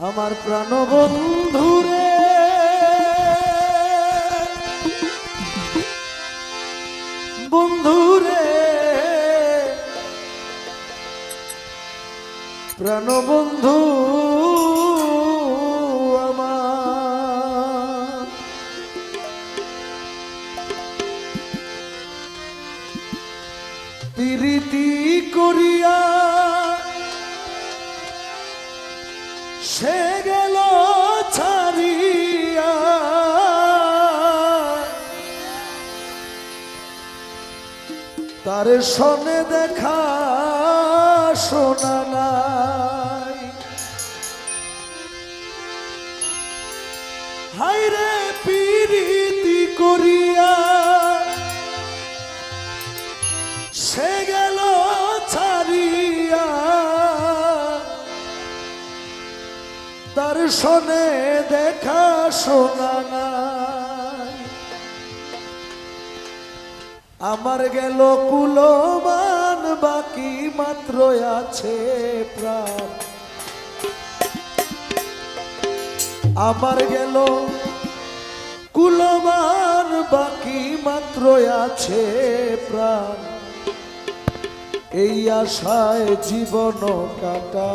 আমার প্রাণবন্ধু রে। বন্ধু রে। প্রাণবন্ধু আমার। প্রীতি করিয়া সে গেল ছাড়িয়া। তার সনে দেখা শোনালা সনে দেখা শোনা নাই। আমার গেল কুলমান বাকি মাত্র আছে প্রাণ। আমার গেল কুলমান বাকি মাত্র আছে প্রাণ। এই আশায় জীবন কাটা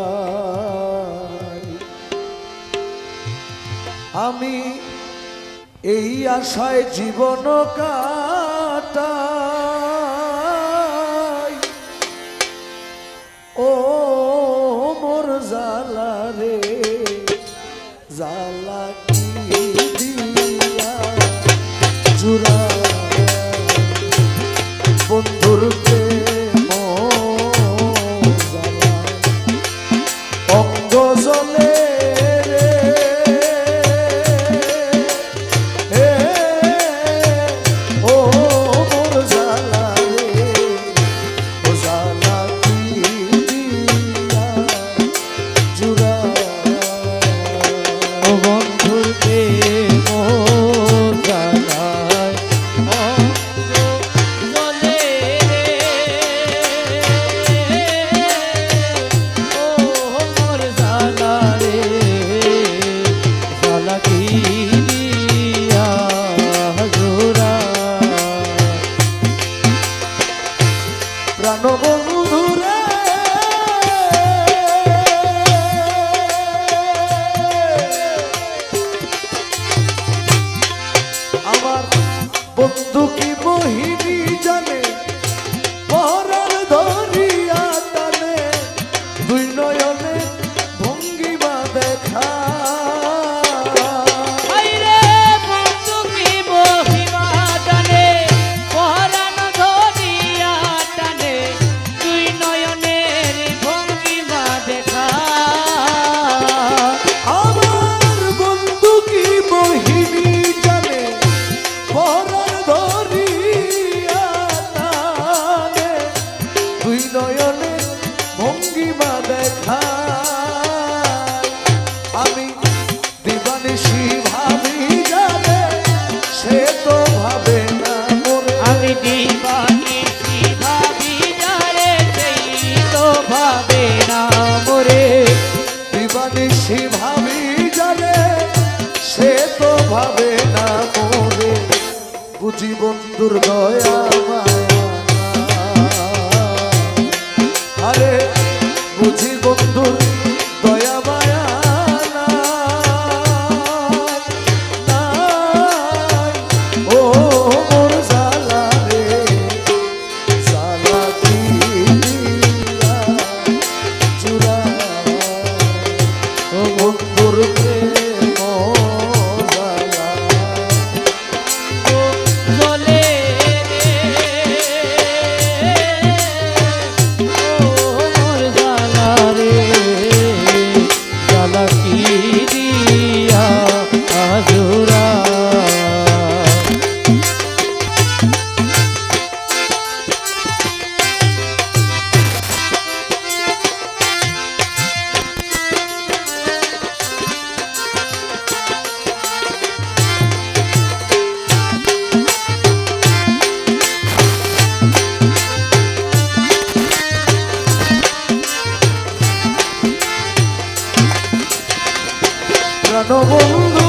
আমি এই আশায় জীবন কাল নিশি ভাবি জানে সে তো ভাবে না মনে। বুঝি বন্ধুর দয়া আমার। প্রাণ বন্ধুরে নই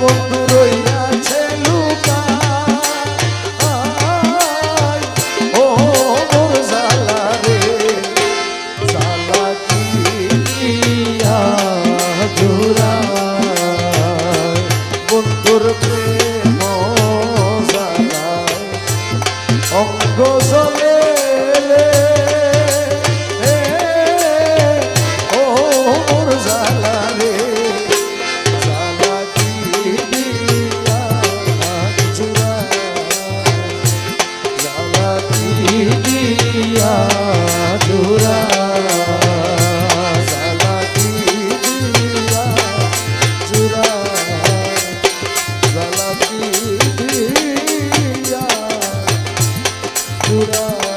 বন্ধু মধুরা